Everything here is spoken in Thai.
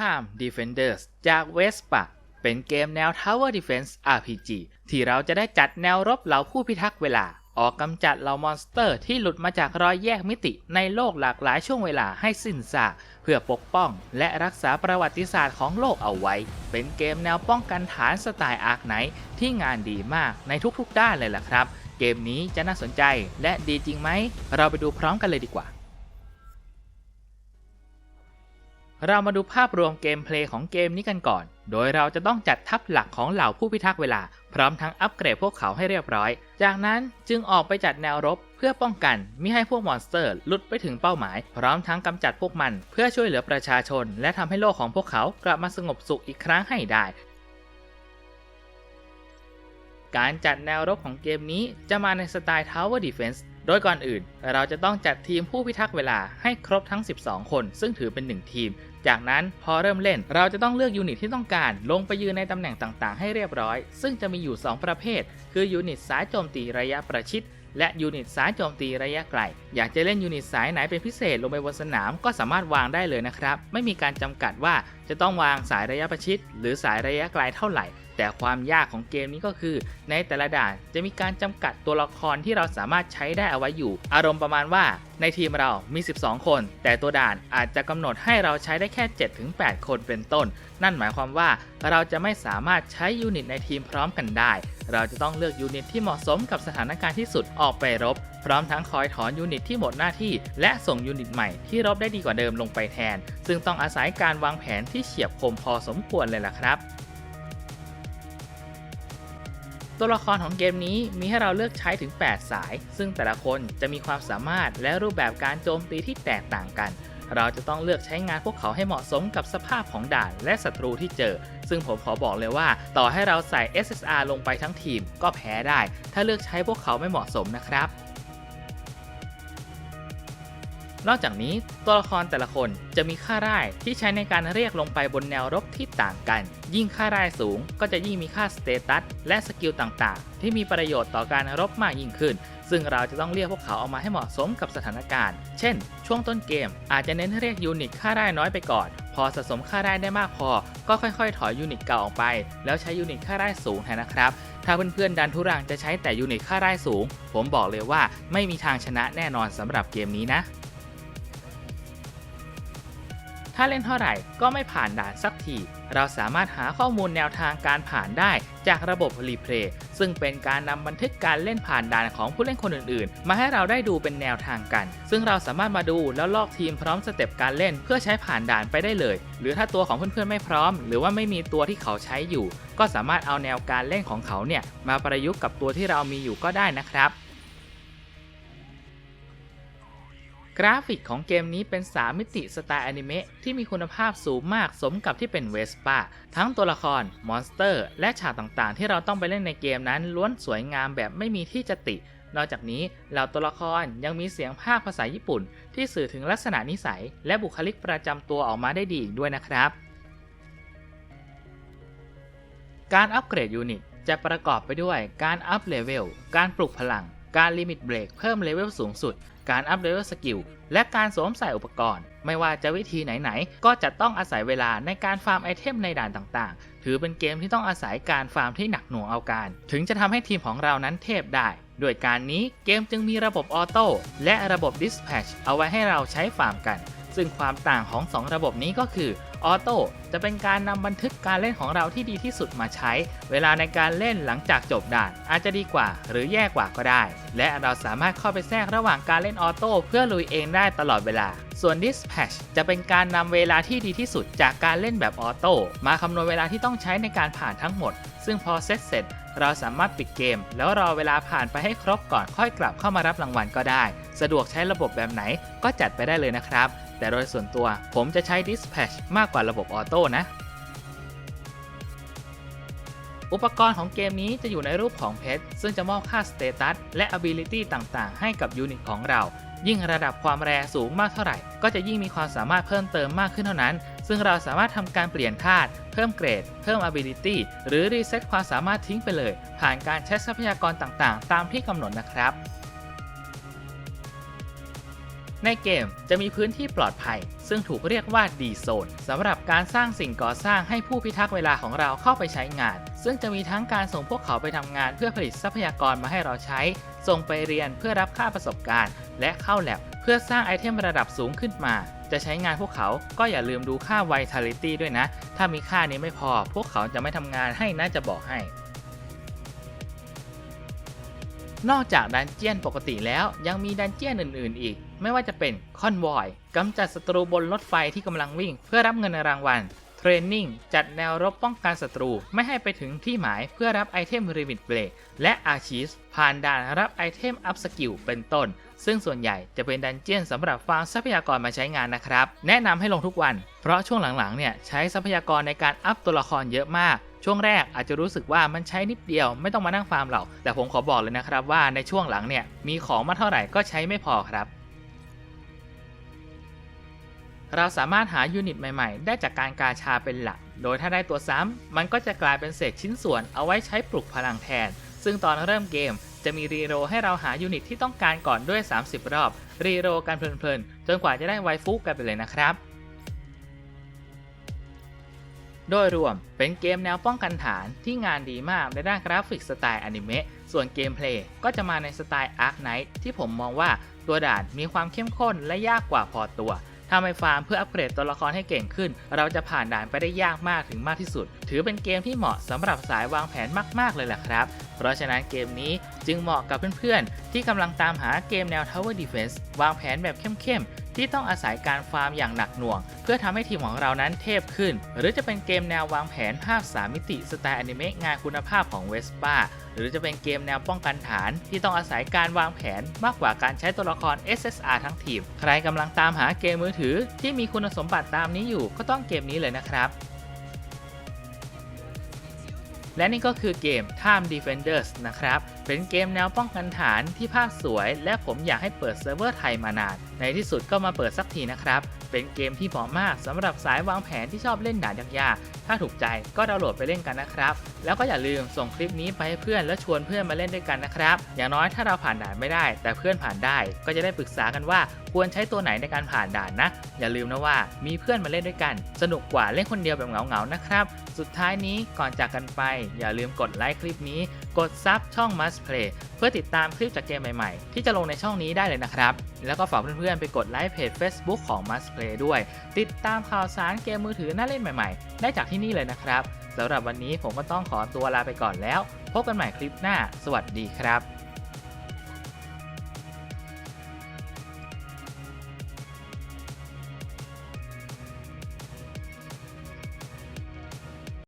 Time Defenders จาก Vespa เป็นเกมแนว Tower Defense RPG ที่เราจะได้จัดแนวรบเหล่าผู้พิทักษ์เวลา ออกกำจัดเหล่ามอนสเตอร์ที่หลุดมาจากรอยแยกมิติในโลกหลากหลายช่วงเวลาให้สิ้นซากเพื่อปกป้องและรักษาประวัติศาสตร์ของโลกเอาไว้ เป็นเกมแนวป้องกันฐานสไตล์อาร์คไนท์ที่งานดีมากในทุกๆด้านเลยล่ะครับ เกมนี้จะน่าสนใจและดีจริงไหม เราไปดูพร้อมกันเลยดีกว่า เรามาดูภาพรวมเกมเพลย์ของเกมนี้กันก่อน โดยเราจะต้องจัดทัพหลักของเหล่าผู้พิทักษ์เวลา พร้อมทั้งอัปเกรดพวกเขาให้เรียบร้อย จากนั้นจึงออกไปจัดแนวรบเพื่อป้องกันมิให้พวกมอนสเตอร์ลุดไปถึงเป้าหมาย พร้อมทั้งกำจัดพวกมันเพื่อช่วยเหลือประชาชน และทำให้โลกของพวกเขากลับมาสงบสุขอีกครั้งให้ได้การจัดแนวรบของเกมนี้จะมาในสไตล์ Tower Defense โดยก่อนอื่น เราจะต้องจัดทีมผู้พิทักษ์เวลาให้ครบทั้ง 12 คน ซึ่งถือเป็น 1 ทีม จากนั้นพอเริ่มเล่น เราจะต้องเลือกยูนิตที่ต้องการลงไปยืนในตำแหน่งต่างๆ ให้เรียบร้อย ซึ่งจะมีอยู่ 2 ประเภท คือยูนิตสายโจมตีระยะประชิดและยูนิตสายโจมตีระยะไกล อยากจะเล่นยูนิตสายไหนเป็นพิเศษลงไปบนสนามก็สามารถวางได้เลยนะครับ ไม่มีการจำกัดว่าจะต้องวางสายระยะประชิดหรือสายระยะไกลเท่าไหร่ แต่ความยากของเกมนี้ก็คือ ในแต่ละด่านจะมีการจำกัดตัวละครที่เราสามารถใช้ได้เอาไว้อยู่ อารมณ์ประมาณว่า ในทีมเรามี 12 คน แต่ตัวด่านอาจจะกำหนดให้เราใช้ได้แค่ 7-8 คนเป็นต้น นั่นหมายความว่าเราจะไม่สามารถใช้ยูนิตในทีมพร้อมกันได้ เราจะต้องเลือกยูนิตที่เหมาะสมกับสถานการณ์ที่สุดออกไปรบ พร้อมทั้งคอยถอนยูนิตที่หมดหน้าที่ และส่งยูนิตใหม่ที่รบได้ดีกว่าเดิมลงไปแทน ซึ่งต้องอาศัยการวางแผนที่เฉียบคมพอสมควรเลยล่ะครับ ตัวละครของเกมนี้มีให้เราเลือกใช้ถึง 8 สาย ซึ่งแต่ละคนจะมีความสามารถและรูปแบบการโจมตีที่แตกต่างกัน เราจะต้องเลือกใช้งานพวกเขาให้เหมาะสมกับสภาพของด่านและศัตรูที่เจอ ซึ่งผมขอบอกเลยว่า ต่อให้เราใส่ SSR ลงไปทั้งทีม ก็แพ้ได้ ถ้าเลือกใช้พวกเขาไม่เหมาะสมนะครับ นอกจากนี้ตัวละครแต่ละคนจะมีค่าร่ายที่ใช้ในการเรียกลงไปบนแนวรบที่ต่างกัน ยิ่งค่าร่ายสูงก็จะยิ่งมีค่าสเตตัสและสกิลต่างๆ ที่มีประโยชน์ต่อการรบมากยิ่งขึ้น ซึ่งเราจะต้องเรียกพวกเขาออกมาให้เหมาะสมกับสถานการณ์ เช่น ช่วงต้นเกม อาจจะเน้นเรียกยูนิตค่าร่ายน้อยไปก่อน พอสะสมค่าร่ายได้มากพอ ก็ค่อยๆ ถอยยูนิตเก่าออกไป แล้วใช้ยูนิตค่าร่ายสูงแทนนะครับถ้าเพื่อนๆดันทุรังจะใช้แต่ยูนิตค่าร่ายสูง ผมบอกเลยว่าไม่มีทางชนะแน่นอนสำหรับเกมนี้นะ ถ้าเล่นเท่าไหร่ก็ไม่ผ่านด่านสักที เราสามารถหาข้อมูลแนวทางการผ่านได้จากระบบรีเพลย์ซึ่งเป็นการนำบันทึกการเล่นผ่านด่านของผู้เล่นคนอื่นๆ มาให้เราได้ดูเป็นแนวทางกัน ซึ่งเราสามารถมาดูแล้วลอกทีมพร้อมสเต็ปการเล่นเพื่อใช้ผ่านด่านไปได้เลย หรือถ้าตัวของเพื่อนๆไม่พร้อม หรือว่าไม่มีตัวที่เขาใช้อยู่ ก็สามารถเอาแนวการเล่นของเขาเนี่ยมาประยุกต์กับตัวที่เรามีอยู่ก็ได้นะครับ ราฟิกของเกมนี้เป็น3มิติสไตล์อนิเมะที่มีคุณภาพสูงมากสมกับที่เป็นเวสป้าทั้งตัวละคร มอนสเตอร์ และฉากต่างๆ ที่เราต้องไปเล่นในเกมนั้นล้วนสวยงามแบบไม่มีที่จะติ นอกจากนี้เหล่าตัวละครยังมีเสียงภาคภาษาญี่ปุ่น ที่สื่อถึงลักษณะนิสัย และบุคลิกประจำตัวออกมาได้ดีอีกด้วยนะครับ การอัปเกรดยูนิตจะประกอบไปด้วยการอัพเลเวล การปลุกพลัง การลิมิตเบรกเพิ่มเลเวลสูงสุดการอัพเลเวลสกิลและการสวมใส่อุปกรณ์ ไม่ว่าจะวิธีไหนๆ ก็จะต้องอาศัยเวลาในการฟาร์มไอเทมในด่านต่างๆ ถือเป็นเกมที่ต้องอาศัยการฟาร์มที่หนักหน่วงเอาการ ถึงจะทำให้ทีมของเรานั้นเทพได้ด้วยการนี้เกมจึงมีระบบออโต้และระบบดิสแพชเอาไว้ให้เราใช้ฟาร์มกัน ซึ่งความต่างของ 2 ระบบนี้ก็คือออโต้จะเป็นการนำบันทึกการเล่นของเราที่ดีที่สุดมาใช้ เวลาในการเล่นหลังจากจบด่าน อาจจะดีกว่าหรือแย่กว่าก็ได้ และเราสามารถเข้าไปแทรกระหว่างการเล่นออโต้เพื่อลุยเองได้ตลอดเวลา ส่วน Dispatch จะเป็นการนำเวลาที่ดีที่สุดจากการเล่นแบบออโต้มาคำนวณเวลาที่ต้องใช้ในการผ่านทั้งหมด ซึ่งพอเซตเสร็จเราสามารถปิดเกม แล้วรอเวลาผ่านไปให้ครบก่อนค่อยกลับเข้ามารับรางวัลก็ได้ สะดวกใช้ระบบแบบไหนก็จัดไปได้เลยนะครับ แต่โดยส่วนตัวผมจะใช้ Dispatch มากกว่าระบบออโต้นะ อุปกรณ์ของเกมนี้จะอยู่ในรูปของเพชรซึ่งจะมอบค่าสเตตัสและ Ability ต่างๆ ให้กับยูนิตของเรา ยิ่งระดับความแรสูงมากเท่าไหร่ ก็จะยิ่งมีความสามารถเพิ่มเติมมากขึ้นเท่านั้น ซึ่งเราสามารถทำการเปลี่ยนธาตุเพิ่มเกรด เพิ่ม Ability หรือรีเซ็ตความสามารถทิ้งไปเลย ผ่านการใช้ทรัพยากรต่างๆ ตามที่กำหนดนะครับ ในเกมจะมีพื้นที่ปลอดภัย ซึ่งถูกเรียกว่าดีโซนสำหรับการสร้างสิ่งก่อสร้างให้ผู้พิทักษ์เวลาของเราเข้าไปใช้งาน ซึ่งจะมีทั้งการส่งพวกเขาไปทำงานเพื่อผลิตทรัพยากรมาให้เราใช้ ส่งไปเรียนเพื่อรับค่าประสบการณ์ และเข้าแลบเพื่อสร้างไอเทมระดับสูงขึ้นมา จะใช้งานพวกเขาก็อย่าลืมดูค่า Vitality ด้วยนะ ถ้ามีค่านี้ไม่พอ พวกเขาจะไม่ทำงานให้น่าจะบอกให้นอกจากดันเจียนปกติแล้วยังมีดันเจียนอื่น ๆ อีก ไม่ว่าจะเป็นคอนวอยกำจัดศัตรูบนรถไฟที่กำลังวิ่ง เพื่อรับเงินรางวัลเทรนนิ่งจัดแนวรบป้องกันศัตรูไม่ให้ไปถึงที่หมายเพื่อรับไอเทมริมิตเบรกและอาชีสผ่านด่านรับไอเทมอัพสกิลเป็นต้น ซึ่งส่วนใหญ่จะเป็นดันเจียนสำหรับฟาร์มทรัพยากรมาใช้งานนะครับ แนะนำให้ลงทุกวัน เพราะช่วงหลังๆเนี่ยใช้ทรัพยากรในการอัพตัวละครเยอะมาก ช่วงแรกอาจจะรู้สึกว่ามันใช้นิดเดียวไม่ต้องมานั่งฟาร์มหรอกแต่ผมขอบอกเลยนะครับว่าในช่วงหลังเนี่ยมีของมาเท่าไหร่ก็ใช้ไม่พอครับ เราสามารถหายูนิตใหม่ๆ ได้จากการกาชาเป็นหลัก โดยถ้าได้ตัวซ้ำ มันก็จะกลายเป็นเศษชิ้นส่วนเอาไว้ใช้ปลุกพลังแทน ซึ่งตอนเริ่มเกมจะมีรีโรให้เราหายูนิตที่ต้องการก่อนด้วย 30 รอบ รีโรกันเพลินๆ จนกว่าจะได้ไวฟุกกันไปเลยนะครับ โดยรวมเป็นเกมแนวป้องกันฐานที่งานดีมากในด้านกราฟิกสไตล์อนิเมะ ส่วนเกมเพลย์ก็จะมาในสไตล์ Ark Knight ที่ผมมองว่าตัวด่านมีความเข้มข้นและยากกว่าพอตัว ถ้าไม่ฟาร์มเพื่ออัปเกรดตัวละครให้เก่งขึ้น เราจะผ่านด่านไปได้ยากมากถึงมากที่สุด ถือเป็นเกมที่เหมาะสำหรับสายวางแผนมากๆเลยแหละครับ เพราะฉะนั้นเกมนี้จึงเหมาะกับเพื่อนๆ ที่กำลังตามหาเกมแนว Tower Defense วางแผนแบบเข้มๆ ที่ต้องอาศัยการฟาร์มอย่างหนักหน่วง เพื่อทำให้ทีมของเรานั้นเทพขึ้น หรือจะเป็นเกมแนววางแผนภาพ 3 มิติสไตล์อนิเมะงานคุณภาพของเวสป้าหรือจะเป็นเกมแนวป้องกันฐาน ที่ต้องอาศัยการวางแผนมากกว่าการใช้ตัวละคร SSR ทั้งทีม ใครกำลังตามหาเกมมือถือ ที่มีคุณสมบัติตามนี้อยู่ก็ต้องเกมนี้เลยนะครับ และนี่ก็คือเกม Time Defenders นะครับ เป็นเกมแนวป้องกันฐานที่ภาพสวย และผมอยากให้เปิดเซิร์ฟเวอร์ไทยมานาน ในที่สุดก็มาเปิดสักทีนะครับ เป็นเกมที่เหมาะมากสำหรับสายวางแผนที่ชอบเล่นด่านยาก ถ้าถูกใจก็ดาวน์โหลดไปเล่นกันนะครับ แล้วก็อย่าลืมส่งคลิปนี้ไปให้เพื่อนและชวนเพื่อนมาเล่นด้วยกันนะครับ อย่างน้อยถ้าเราผ่านด่านไม่ได้ แต่เพื่อนผ่านได้ ก็จะได้ปรึกษากันว่าควรใช้ตัวไหนในการผ่านด่านนะ อย่าลืมนะว่ามีเพื่อนมาเล่นด้วยกัน สนุกกว่าเล่นคนเดียวแบบเหงาๆนะครับ สุดท้ายนี้ก่อนจากกันไป อย่าลืมกดไลค์คลิปนี้ กดซับช่อง Must Play เพื่อติดตามคลิปจากเกมใหม่ๆ ที่จะลงในช่องนี้ได้เลยนะครับ แล้วก็ฝากเพื่อนๆไปกดไลค์เพจ Facebook ของ Must Play ด้วย ติดตามข่าวสารเกมมือถือน่าเล่นใหม่ๆ ได้จากที่นี่เลยนะครับสำหรับวันนี้ผมก็ต้องขอตัวลาไปก่อนแล้ว พบกันใหม่คลิปหน้า สวัสดีครับ